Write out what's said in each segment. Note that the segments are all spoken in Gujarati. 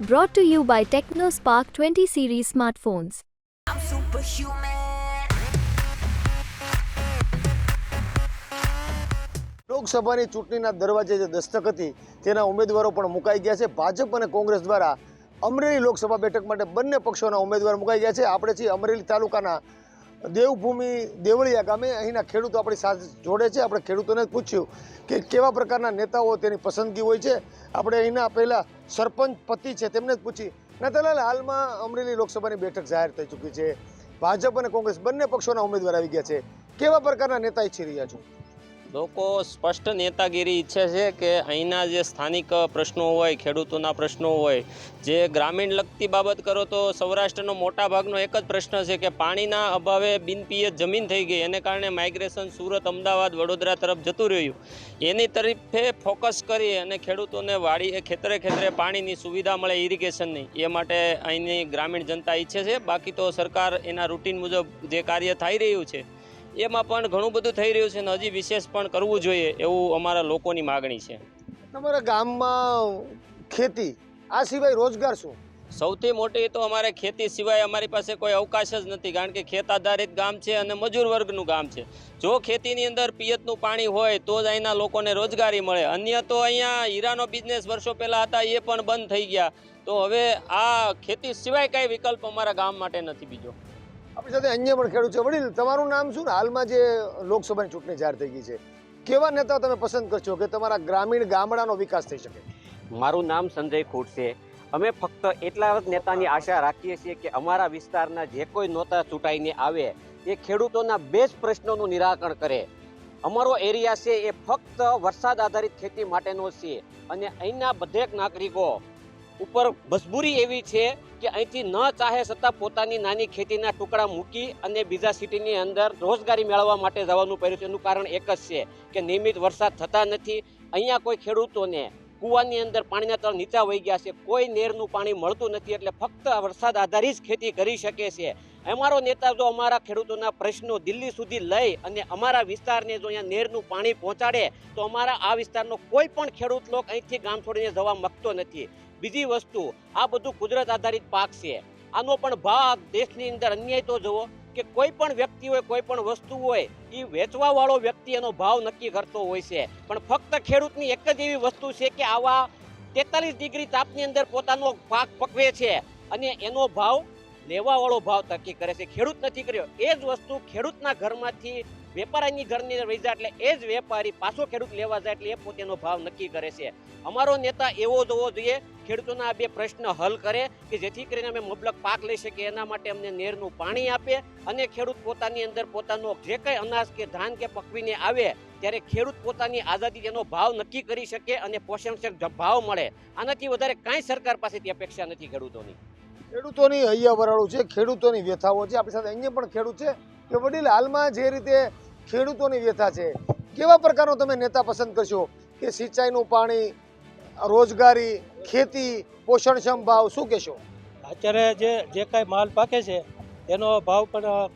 Brought to you by TechnoSpark 20 series smartphones. I'm superhuman. લોકસભાની ચૂંટણીના દરવાજે જે દસ્તક હતી તેના ઉમેદવારો પણ મુકાઈ ગયા છે ભાજપ અને કોંગ્રેસ દ્વારા અમરેલી લોકસભા બેઠક માટે બંને પક્ષોના ઉમેદવાર મુકાઈ ગયા છે આપણે છીએ અમરેલી તાલુકાના દેવભૂમિ દેવળિયા ગામે અહીંના ખેડૂતો આપણી સાથે જોડે છે. આપણે ખેડૂતોને પૂછ્યું કે કેવા પ્રકારના નેતાઓ તેની પસંદગી હોય છે. આપણે અહીંના પહેલાં સરપંચ પતિ છે તેમને જ પૂછી. નતાલાલ, હાલમાં અમરેલી લોકસભાની બેઠક જાહેર થઈ ચૂકી છે. ભાજપ અને કોંગ્રેસ બંને પક્ષોના ઉમેદવાર આવી ગયા છે. કેવા પ્રકારના નેતા ઈચ્છી રહ્યા છો? લોકો સ્પષ્ટ નેતાગીરી ઈચ્છે છે કે અહીંના જે સ્થાનિક પ્રશ્નો હોય, ખેડૂતોના પ્રશ્નો હોય, જે ગ્રામીણ લગતી બાબત કરો તો સૌરાષ્ટ્રનો મોટા ભાગનો એક જ પ્રશ્ન છે કે પાણીના અભાવે બિનપિયત જમીન થઈ ગઈ. એને કારણે માઇગ્રેશન સુરત, અમદાવાદ, વડોદરા તરફ જતું રહ્યું. એની તરફે ફોકસ કરી અને ખેડૂતોને વાડી ખેતરે ખેતરે પાણીની સુવિધા મળે ઇરિગેશનની એ માટે અહીંની ગ્રામીણ જનતા ઈચ્છે છે. બાકી તો સરકાર એના રૂટીન મુજબ જે કાર્ય થઈ રહ્યું છે એમાં પણ ઘણું બધું થઈ રહ્યું છે અને હજી વિશેષ પણ કરવું જોઈએ એવું અમારા લોકોની માગણી છે. તમારા ગામમાં ખેતી આ સિવાય રોજગાર શું? સૌથી મોટી તો અમારે ખેતી સિવાય અમારી પાસે કોઈ અવકાશ જ નથી કારણ કે ખેત આધારિત ગામ છે અને મજૂર વર્ગનું ગામ છે. જો ખેતીની અંદર પિયતનું પાણી હોય તો જ અહીંના લોકોને રોજગારી મળે. અન્ય તો અહીંયા હીરાનો બિઝનેસ વર્ષો પહેલાં હતા એ પણ બંધ થઈ ગયા. તો હવે આ ખેતી સિવાય કાંઈ વિકલ્પ અમારા ગામ માટે નથી બીજો. આપણી સાથે અન્ય પણ ખેડૂત છે. વડીલ, તમારું નામ શું હાલમાં જે લોકસભાની ચૂંટણી જાહેર થઈ ગઈ છે, કેવા નેતાઓ તમે પસંદ કરશો કે તમારા ગ્રામીણ ગામડાનો વિકાસ થઈ શકે? મારું નામ સંજય ખૂટ છે. અમે ફક્ત એટલા જ નેતાની આશા રાખીએ છીએ કે અમારા વિસ્તારના જે કોઈ નોતા ચૂંટાઈને આવે, એ ખેડૂતોના બે પ્રશ્નોનું નિરાકરણ કરે. અમારો એરિયા છે એ ફક્ત વરસાદ આધારિત ખેતી માટેનો છે અને અહીંના બધેક નાગરિકો ઉપર મજબૂરી એવી છે કે અહીંથી ન ચાહે છતાં પોતાની નાની ખેતીના ટુકડા મૂકી અને બીજા સિટીની અંદર રોજગારી મેળવવા માટે જવાનું પડ્યું છે. એનું કારણ એક જ છે કે નિયમિત વરસાદ થતા નથી. અહીંયા કોઈ ખેડૂતોને કૂવાની અંદર પાણીના તળ નીચા વહી ગયા છે. કોઈ નેરનું પાણી મળતું નથી એટલે ફક્ત વરસાદ આધારિત ખેતી કરી શકે છે. અમારો નેતા, જો અમારા ખેડૂતોના પ્રશ્નો દિલ્હી સુધી લઈ અને અમારા વિસ્તારને જો અહીંયા નેરનું પાણી પહોંચાડે, તો અમારા આ વિસ્તારનો કોઈ પણ ખેડૂત લોક અહીંથી ગામ છોડીને જવા માંગતો નથી. બીજી વસ્તુ, આ બધું કુદરત આધારિત પાક છે. આનો પણ ભાગ દેશની અંદર અન્યાય તો જુઓ કે કોઈ પણ વ્યક્તિ હોય, કોઈ પણ વસ્તુ હોય એ વેચવા વાળો વ્યક્તિ એનો ભાવ નક્કી કરતો હોય છે. પણ ફક્ત ખેડૂતની એક જ એવી વસ્તુ છે કે આવા તેતાલીસ ડિગ્રી તાપની અંદર પોતાનો પાક પકવે છે અને એનો ભાવ લેવા વાળો ભાવ નક્કી કરે છે. ખેડૂત નથી કર્યો. એ જ વસ્તુ ખેડૂતના ઘરમાંથી, વેપારીની ઘરની વહી જાય એટલે એ જ વેપારી પાછો ખેડૂત લેવા જાય એટલે એ પોતેનો ભાવ નક્કી કરે છે. અમારો નેતા એવો જ હોવો જોઈએ, ખેડૂતોના બે પ્રશ્ન હલ કરે કે જેથી કરીને અમે મબલક પાક લઈ શકીએ, એના માટે અમને નેરનું પાણી આપે અને ખેડૂત પોતાની અંદર પોતાનો જે કંઈ અનાજ કે ધાન કે પકવીને આવે, ત્યારે ખેડૂત પોતાની આઝાદી તેનો ભાવ નક્કી કરી શકે અને પોષણક્ષમ ભાવ મળે. આનાથી વધારે કાંઈ સરકાર પાસેથી અપેક્ષા નથી ખેડૂતોની. ખેડૂતોની હૈયા વરાળું છે, ખેડૂતોની વ્યથાઓ છે. આપણી સાથે અહીંયા પણ ખેડૂત છે. કે વડીલ, હાલમાં જે રીતે ખેડૂતોની વ્યથા છે, કેવા પ્રકારનો તમે નેતા પસંદ કરશો? કે સિંચાઈનું પાણી, રોજગારી, ખેતી, પોષણક્ષમ ભાવ, શું કહેશો? અત્યારે જે જે કાંઈ માલ પાકે છે, એનો ભાવ પણ,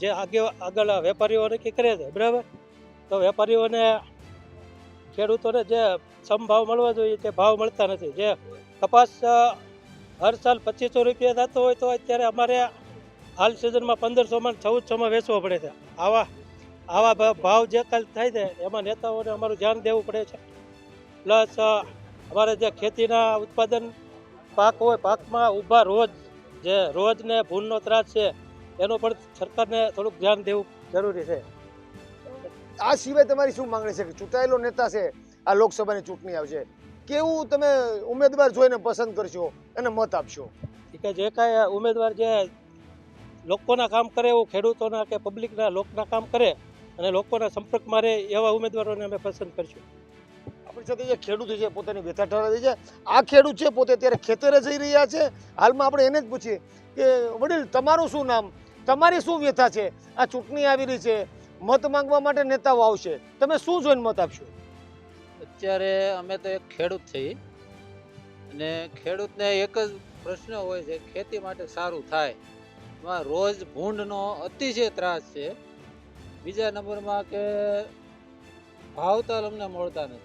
જે આગે આગળ વેપારીઓ નક્કી કરે છે, બરાબર? તો વેપારીઓને, ખેડૂતોને જે સમભાવ મળવા જોઈએ, તે ભાવ મળતા નથી. જે કપાસ હર સાલ પચીસો રૂપિયા થતો હોય તો અત્યારે અમારે હાલ સિઝનમાં પંદરસોમાં ચૌદસોમાં વેચવો પડે છે. આવા આવા ભાવ જે કાલ થાય છે, એમાં નેતાઓને અમારું ધ્યાન દેવું પડે છે. પ્લસ અમારે જે ખેતીના ઉત્પાદન પાક હોય, પાકમાં ઊભા રોજ, જે રોજને ભૂલનો ત્રાસ છે, એનો પણ સરકારને થોડુંક ધ્યાન દેવું જરૂરી છે. આ સિવાય તમારી શું માંગણી છે? કે ચૂંટાયેલો નેતા છે, આ લોકસભાની ચૂંટણી આવશે. કેવું તમે ઉમેદવાર જોઈને પસંદ કરશો? અને મત આપશો. કે જે કાંઈ ઉમેદવાર જે લોકોના કામ કરે એવું ખેડૂતોના કે પબ્લિકના લોકના કામ કરે અને લોકોના સંપર્કમાં રહે એવા ઉમેદવારોને અમે પસંદ કરશું. આપણી સાથે જે ખેડૂત છે પોતાની વ્યથા ઠરાવી છે આ ખેડૂત છે પોતે અત્યારે ખેતરે જઈ રહ્યા છે હાલમાં આપણે એને જ પૂછીએ કે વડીલ તમારું શું નામ? તમારી શું વ્યથા છે? આ ચૂંટણી આવી રહી છે. મત માંગવા માટે નેતાઓ આવશે. તમે શું જોઈને મત આપશો? અત્યારે અમે તો એક ખેડૂત છીએ. અને ખેડૂતને એક જ પ્રશ્ન હોય છે, ખેતી માટે સારું થાય. એમાં રોજ ભૂંડનો અતિશય ત્રાસ છે. બીજા નંબરમાં કે ભાવતાલ અમને મળતા નથી.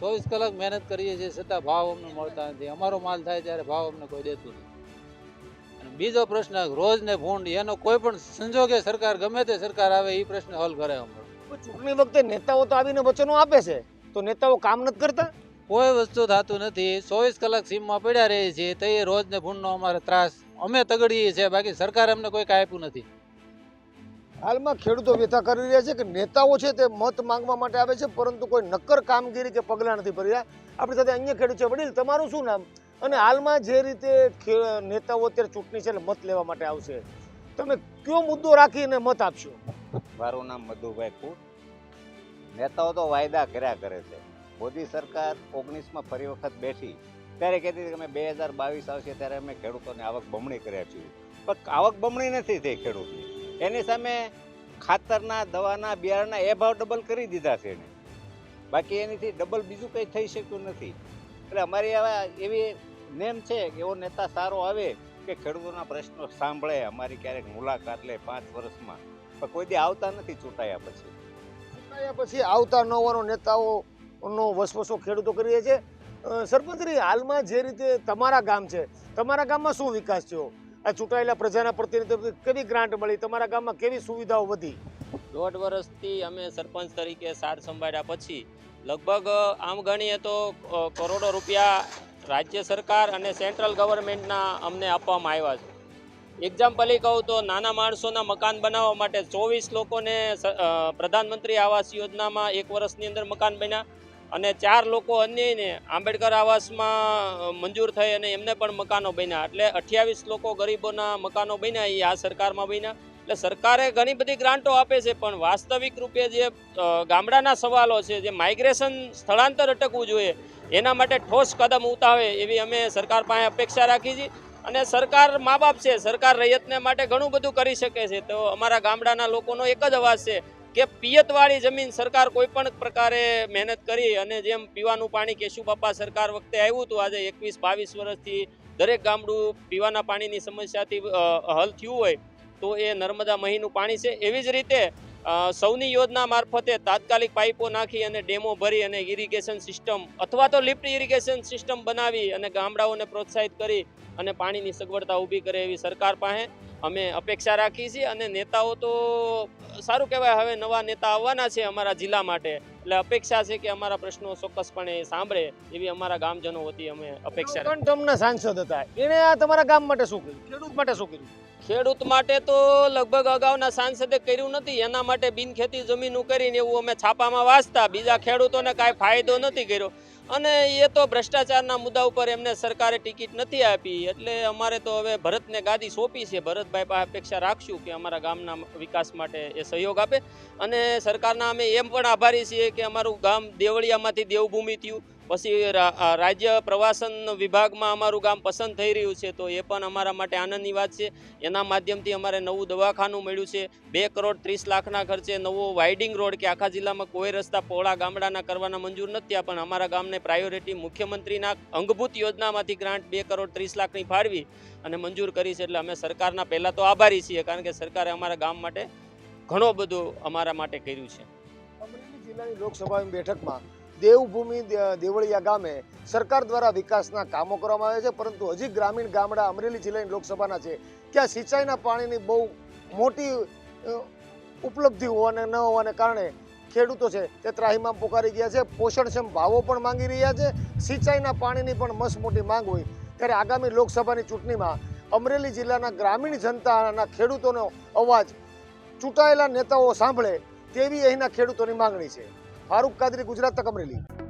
ચોવીસ કલાક મહેનત કરીએ છીએ છતાં ભાવ અમને મળતા નથી. અમારો માલ થાય ત્યારે ભાવ અમને કોઈ દેતું નથી. અને બીજો પ્રશ્ન, રોજ ને ભૂંડ, એનો કોઈ પણ સંજોગે સરકાર ગમે તે સરકાર આવે, એ પ્રશ્ન હલ કરે અમારો ચૂંટણી વખતે નેતાઓ તો આવીને વચનો આપે છે. તો નેતાઓ કામ નથી કરતા? કોઈ વસ્તુ થતું નથી. ચોવીસ કલાક સીમમાં પડ્યા રહે છે. તો એ રોજ ને ભૂંડનો અમારે ત્રાસ. અમે તગડીએ છીએ. બાકી સરકારે અમને કોઈ કાંઈ આપ્યું નથી. હાલમાં ખેડૂતો વ્યથા કરી રહ્યા છે કે નેતાઓ છે તે મત માંગવા માટે આવે છે પરંતુ કોઈ નક્કર કામગીરી કે પગલાં નથી ભરી રહ્યા આપણી સાથે અન્ય ખેડૂત છે. વડીલ તમારું શું નામ? અને હાલમાં જે રીતે નેતાઓ અત્યારે ચૂંટણી છે એટલે મત લેવા માટે આવશે. તમે કયો મુદ્દો રાખીને મત આપશો? મારું નામ મધુભાઈ કુટ. નેતાઓ તો વાયદા કર્યા કરે છે. મોદી સરકાર ઓગણીસમાં ફરી વખત બેઠી. ત્યારે કહેતી હતી કે અમે બે હજાર બાવીસ આવશે ત્યારે અમે ખેડૂતોને આવક બમણી કર્યા છીએ. પણ આવક બમણી નથી થઈ ખેડૂતની. એની સામે ખાતરના, દવાના, બિયારણના એ ભાવ ડબલ કરી દીધા છે એને. બાકી એનીથી ડબલ બીજું કંઈ થઈ શક્યું નથી. એટલે અમારી આવા એવી નેમ છે કે એવો નેતા સારો આવે કે ખેડૂતોના પ્રશ્નો સાંભળે, અમારી ક્યારેક મુલાકાત લે પાંચ વર્ષમાં. પણ કોઈ દી આવતા નથી ચૂંટાયા પછી. પછી આવતા નવાનો નેતાઓનો વસવસો ખેડૂતો કરીએ છે અ, હાલમાં જે રીતે તમારા ગામ છે તમારા ગામમાં શું વિકાસ થયો? આ ચૂંટાયેલા પ્રજાના પ્રતિનિધિ કેવી ગ્રાન્ટ મળી? તમારા ગામમાં કેવી સુવિધાઓ વધી? દોઢ વર્ષથી અમે સરપંચ તરીકે સાર સંભાળ્યા પછી લગભગ આમ ગણીએ તો કરોડો રૂપિયા રાજ્ય સરકાર અને સેન્ટ્રલ ગવર્મેન્ટના અમને આપવામાં આવ્યા છે. એક્ઝામ્પલી કહું તો નાના માણસોના મકાન બનાવવા માટે ચોવીસ લોકોને પ્રધાનમંત્રી આવાસ યોજનામાં એક વર્ષની અંદર મકાન બન્યા. અને ચાર લોકો અન્યને આંબેડકર આવાસમાં મંજૂર થઈ અને એમને પણ મકાનો બન્યા. એટલે અઠ્યાવીસ લોકો ગરીબોના મકાનો બન્યા, એ આ સરકારમાં બન્યા. એટલે સરકારે ઘણી બધી ગ્રાન્ટો આપે છે, પણ વાસ્તવિક રૂપે જે ગામડાના સવાલો છે, જે માઇગ્રેશન સ્થળાંતર અટકવું જોઈએ, એના માટે ઠોસ કદમ ઉતાવે એવી અમે સરકાર પાસે અપેક્ષા રાખી છીએ અને સરકાર મા બાપ છે, સરકાર રૈયતને માટે ઘણું બધું કરી શકે છે. તો અમારા ગામડાના લોકોનો એક જ અવાજ છે કે પિયતવાળી જમીન સરકાર કોઈ પણ પ્રકારે મહેનત કરી અને જેમ પીવાનું પાણી કેશુબાપા સરકાર વખતે આવ્યું હતું, આજે એકવીસ બાવીસ વર્ષથી દરેક ગામડું પીવાના પાણીની સમસ્યાથી હલ થયું હોય, તો એ નર્મદા મહીનું પાણી છે. એવી જ રીતે સૌની યોજના મારફતે તાત્કાલિક પાઇપો નાખી અને ડેમો ભરી અને ઇરિગેશન સિસ્ટમ અથવા તો લિફ્ટ ઇરિગેશન સિસ્ટમ બનાવી અને ગામડાઓને પ્રોત્સાહિત કરી અને પાણીની સગવડતા ઊભી કરે એવી સરકાર પાસે અમે અપેક્ષા રાખી છીએ અને નેતાઓ તો સારું કહેવાય હવે નવા નેતા આવવાના છે અમારા જિલ્લા માટે. એટલે અપેક્ષા છે કે અમારા પ્રશ્નો ચોક્કસપણે સાંભળે એવી અમારા ગામજનો વતી અમે અપેક્ષા પણ તમને સાંસદ હતા એને આ તમારા ગામ માટે શું કર્યું? ખેડૂત માટે શું કર્યું? ખેડૂત માટે તો લગભગ અગાઉના સાંસદે કર્યું નથી, એના માટે બિનખેતી જમીનું કરીને એવું અમે છાપામાં વાંચતા, બીજા ખેડૂતોને કાંઈ ફાયદો નથી કર્યો. અને એ તો ભ્રષ્ટાચારના મુદ્દા ઉપર એમને સરકારે ટિકિટ નથી આપી, એટલે અમારે તો હવે ભરતને ગાદી સોંપી છે. ભરતભાઈ પાસે અપેક્ષા રાખશું કે અમારા ગામના વિકાસ માટે એ સહયોગ આપે. અને સરકારના અમે એમ પણ આભારી છીએ કે અમારું ગામ દેવળિયામાંથી દેવભૂમિ થયું. પછી રાજ્ય પ્રવાસન વિભાગમાં અમારું ગામ પસંદ થઈ રહ્યું છે, તો એ પણ અમારા માટે આનંદની વાત છે. એના માધ્યમથી અમારે નવું દવાખાનું મળ્યું છે. બે કરોડ ત્રીસ લાખના ખર્ચે નવો વાઇડિંગ રોડ કે આખા જિલ્લામાં કોઈ રસ્તા પહોળા ગામડાના કરવાના મંજૂર નથી પણ અમારા ગામને પ્રાયોરિટી મુખ્યમંત્રીના અંગભૂત યોજનામાંથી ગ્રાન્ટ બે કરોડ ત્રીસ લાખની ફાળવી અને મંજૂર કરી છે, એટલે અમે સરકારના પહેલાં તો આભારી છીએ, કારણ કે સરકારે અમારા ગામ માટે ઘણો બધું અમારા માટે કર્યું છે. અમરેલી જિલ્લાની લોકસભાની બેઠકમાં દેવભૂમિ દેવળિયા ગામે સરકાર દ્વારા વિકાસના કામો કરવામાં આવે છે, પરંતુ હજી ગ્રામીણ ગામડા અમરેલી જિલ્લાની લોકસભાના છે. ત્યાં સિંચાઈના પાણીની બહુ મોટી ઉપલબ્ધિ હોવાને, ન હોવાને કારણે ખેડૂતો છે તે ત્રાહીમાં પોકારી ગયા છે. પોષણક્ષમ ભાવો પણ માંગી રહ્યા છે. સિંચાઈના પાણીની પણ મસ્ત મોટી માંગ હોય. ત્યારે આગામી લોકસભાની ચૂંટણીમાં અમરેલી જિલ્લાના ગ્રામીણ જનતાના ખેડૂતોનો અવાજ ચૂંટાયેલા નેતાઓ સાંભળે તેવી અહીંના ખેડૂતોની માંગણી છે. ફારૂક કાદરી ગુજરાત તક અમરેલી.